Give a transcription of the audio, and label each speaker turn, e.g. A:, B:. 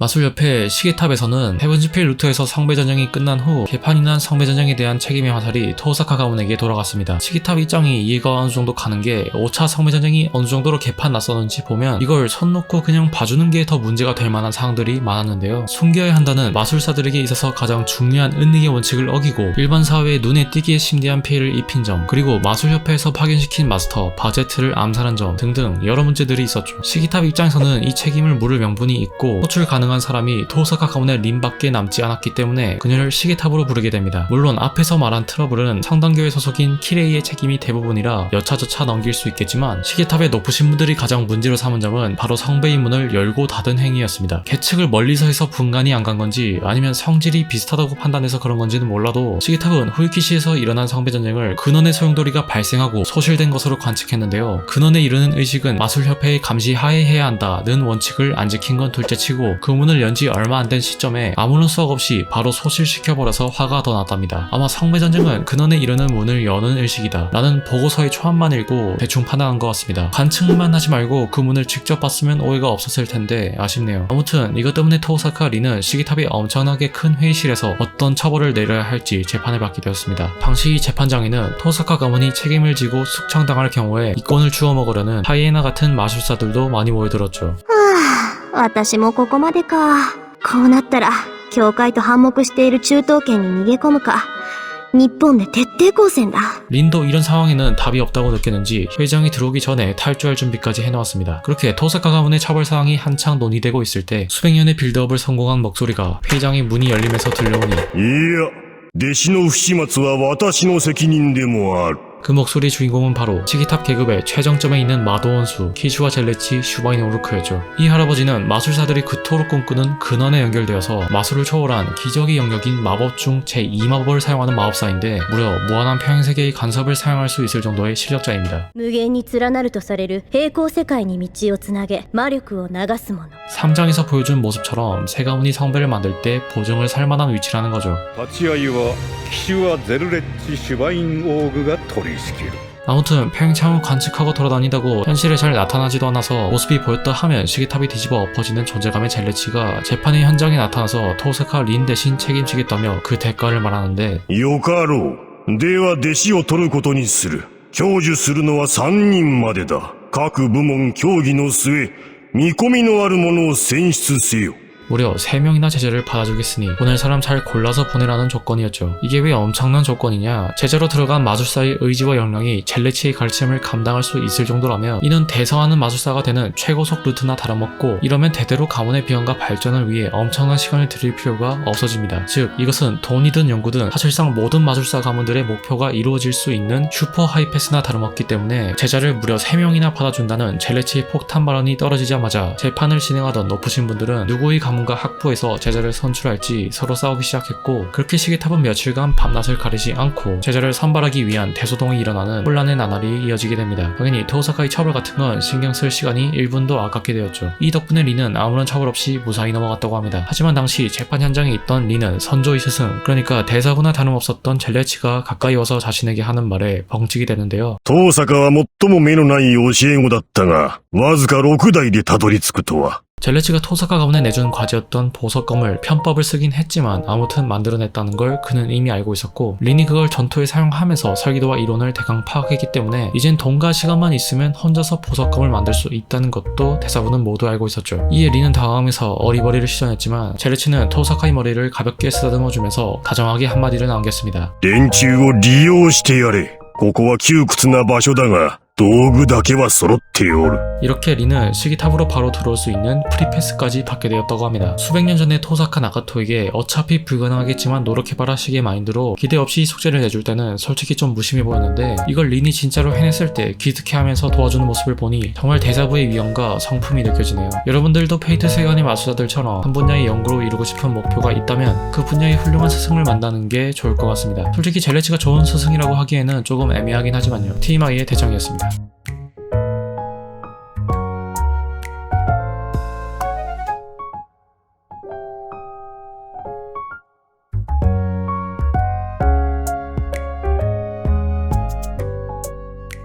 A: 마술 옆에 시계탑에서는 헤븐즈필 루트에서 성배전쟁이 끝난 후 개판이 난 성배전쟁에 대한 책임의 화살이 토사카 가문에게 돌아갔습니다. 시계탑 입장이 이해가 어느 정도 가는 게 5차 성배전쟁이 어느 정도로 개판 났었는지 보면 이걸 손 놓고 그냥 봐주는 게 더 문제가 될 만한 사항들이 많았는데요. 숨겨야 한다는 마술사들에게 있어서 가장 중요한 은닉의 원칙을 어기고 일반 사회에 눈에 띄기에 심대한 피해를 입힌 점 그리고 마술협회에서 파견시킨 마스터 바제트를 암살한 점 등등 여러 문제들이 있었죠. 시기탑 입장에서는 이 책임을 물을 명분이 있고 호출 가능 한 사람이 토사카 가문의 린밖에 남지 않았기 때문에 그녀를 시계탑으로 부르게 됩니다. 물론 앞에서 말한 트러블은 상당교회 소속인 키레이의 책임이 대부분이라 여차저차 넘길 수 있겠지만 시계탑의 높으신 분들이 가장 문제로 삼은 점은 바로 성배의 문을 열고 닫은 행위였습니다. 계측을 멀리서 해서 분간이 안 간 건지 아니면 성질이 비슷하다고 판단해서 그런 건지는 몰라도 시계탑은 후유키시에서 일어난 성배 전쟁을 근원의 소용돌이가 발생하고 소실된 것으로 관측했는데요. 근원에 이르는 의식은 마술협회의 감시 하에 해야 한다는 원칙을 안 지킨 건 둘째치고 그 문을 연 지 얼마 안 된 시점에 아무런 수확 없이 바로 소실시켜버려서 화가 더 났답니다. 아마 성배 전쟁은 근원에 이르는 문을 여는 의식이다. 라는 보고서의 초안만 읽고 대충 판단한 것 같습니다. 관측만 하지 말고 그 문을 직접 봤으면 오해가 없었을 텐데 아쉽네요. 아무튼 이것 때문에 토사카 리는 시기탑이 엄청나게 큰 회의실에서 어떤 처벌을 내려야 할지 재판을 받게 되었습니다. 당시 재판장에는 토사카 가문이 책임을 지고 숙청당할 경우에 이권을 주워 먹으려는 하이에나 같은 마술사들도 많이 모여들었죠.
B: 私もここまでか。こうなったら、教会と反目している中東圏に逃げ込むか。日本で徹底抗戦だ。
A: 린도 이런 상황에는 답이 없다고 느꼈는지 회장이 들어오기 전에 탈주할 준비까지 해놓았습니다. 그렇게 토사카 가문의 처벌 사항이 한창 논의되고 있을 때 수백 년의 빌드업을 성공한 목소리가 회장의 문이 열리면서 들려오니
C: いや、弟子の不始末は私の責任でもある。
A: 그 목소리의 주인공은 바로 시기탑 계급의 최정점에 있는 마도원수 키슈와 젤레치 슈바인 오르크였죠. 이 할아버지는 마술사들이 그토록 꿈꾸는 근원에 연결되어서 마술을 초월한 기적의 영역인 마법 중 제2마법을 사용하는 마법사인데 무려 무한한 평행세계의 간섭을 사용할 수 있을 정도의 실력자입니다.
B: 無限に連なるとされる平行世界に道をつなげ、魔力を流すもの。
A: 3장에서 보여준 모습처럼 세 가문이 성배를 만들 때 보증을 살 만한 위치라는 거죠.
D: 立ち会いは騎手はゼルレッチ・シュバインオーグが取り仕切る
A: 아무튼 팽창을 관측하고 돌아다니다고 현실에 잘 나타나지도 않아서 모습이 보였다 하면 시계탑이 뒤집어 엎어지는 존재감의 젤레치가 재판의 현장에 나타나서 토사카 린 대신 책임지겠다며 그 대가를 말하는데
C: よかろう。では弟子を取ることにする。享受するのは三人までだ。各部門協議の末、 見込みのある者を選出せよ。
A: 무려 3명이나 제자를 받아주겠으니 보낼 사람 잘 골라서 보내라는 조건이었죠. 이게 왜 엄청난 조건이냐? 제자로 들어간 마술사의 의지와 역량이 젤레치의 가르침을 감당할 수 있을 정도라면 이는 대성하는 마술사가 되는 최고속 루트나 다름없고 이러면 대대로 가문의 비현과 발전을 위해 엄청난 시간을 들일 필요가 없어집니다. 즉 이것은 돈이든 연구든 사실상 모든 마술사 가문들의 목표가 이루어질 수 있는 슈퍼 하이패스나 다름없기 때문에 제자를 무려 3명이나 받아준다는 젤레치의 폭탄 발언이 떨어지자마자 재판을 진행하던 높으신 분들은 누구의 가문 과 학부에서 제자를 선출할지 서로 싸우기 시작했고 그렇게 시계탑은 며칠간 밤낮을 가리지 않고 제자를 선발하기 위한 대소동이 일어나는 혼란의 나날이 이어지게 됩니다. 당연히 토사카의 처벌 같은 건 신경 쓸 시간이 1분도 아깝게 되었죠. 이 덕분에 리는 아무런 처벌 없이 무사히 넘어갔다고 합니다. 하지만 당시 재판 현장에 있던 리는 선조의 스승 그러니까 대사구나 다름없었던 젤레치가 가까이 와서 자신에게 하는 말에 벙찌게 되는데요.
C: 東坂は最も目のない教え子だったが、わずか6代でたどり着くとは。
A: 젤레치가 토사카 가문에 내준 과제였던 보석검을 편법을 쓰긴 했지만 아무튼 만들어냈다는 걸 그는 이미 알고 있었고 린이 그걸 전투에 사용하면서 설계도와 이론을 대강 파악했기 때문에 이젠 돈과 시간만 있으면 혼자서 보석검을 만들 수 있다는 것도 대사부는 모두 알고 있었죠. 이에 린은 당황하면서 어리버리를 시전했지만 젤레치는 토사카의 머리를 가볍게 쓰다듬어주면서 다정하게 한마디를 남겼습니다.
C: 連中を利用してやれ。ここは窮屈な場所だが、道具だけは揃っ gear.
A: 이렇게 리는 시기탑으로 바로 들어올 수 있는 프리패스까지 받게 되었다고 합니다. 수백 년 전에 토사카 나카토에게 어차피 불가능하겠지만 노력해봐라 식의 마인드로 기대 없이 숙제를 내줄 때는 솔직히 좀 무심해 보였는데 이걸 린이 진짜로 해냈을 때 기특해하면서 도와주는 모습을 보니 정말 대자부의 위엄과 성품이 느껴지네요. 여러분들도 페이트 세관의 마술사들처럼 한 분야의 연구로 이루고 싶은 목표가 있다면 그 분야의 훌륭한 스승을 만나는 게 좋을 것 같습니다. 솔직히 젤레치가 좋은 스승이라고 하기에는 조금 애매하긴 하지만요. TMI의 대장이었습니다.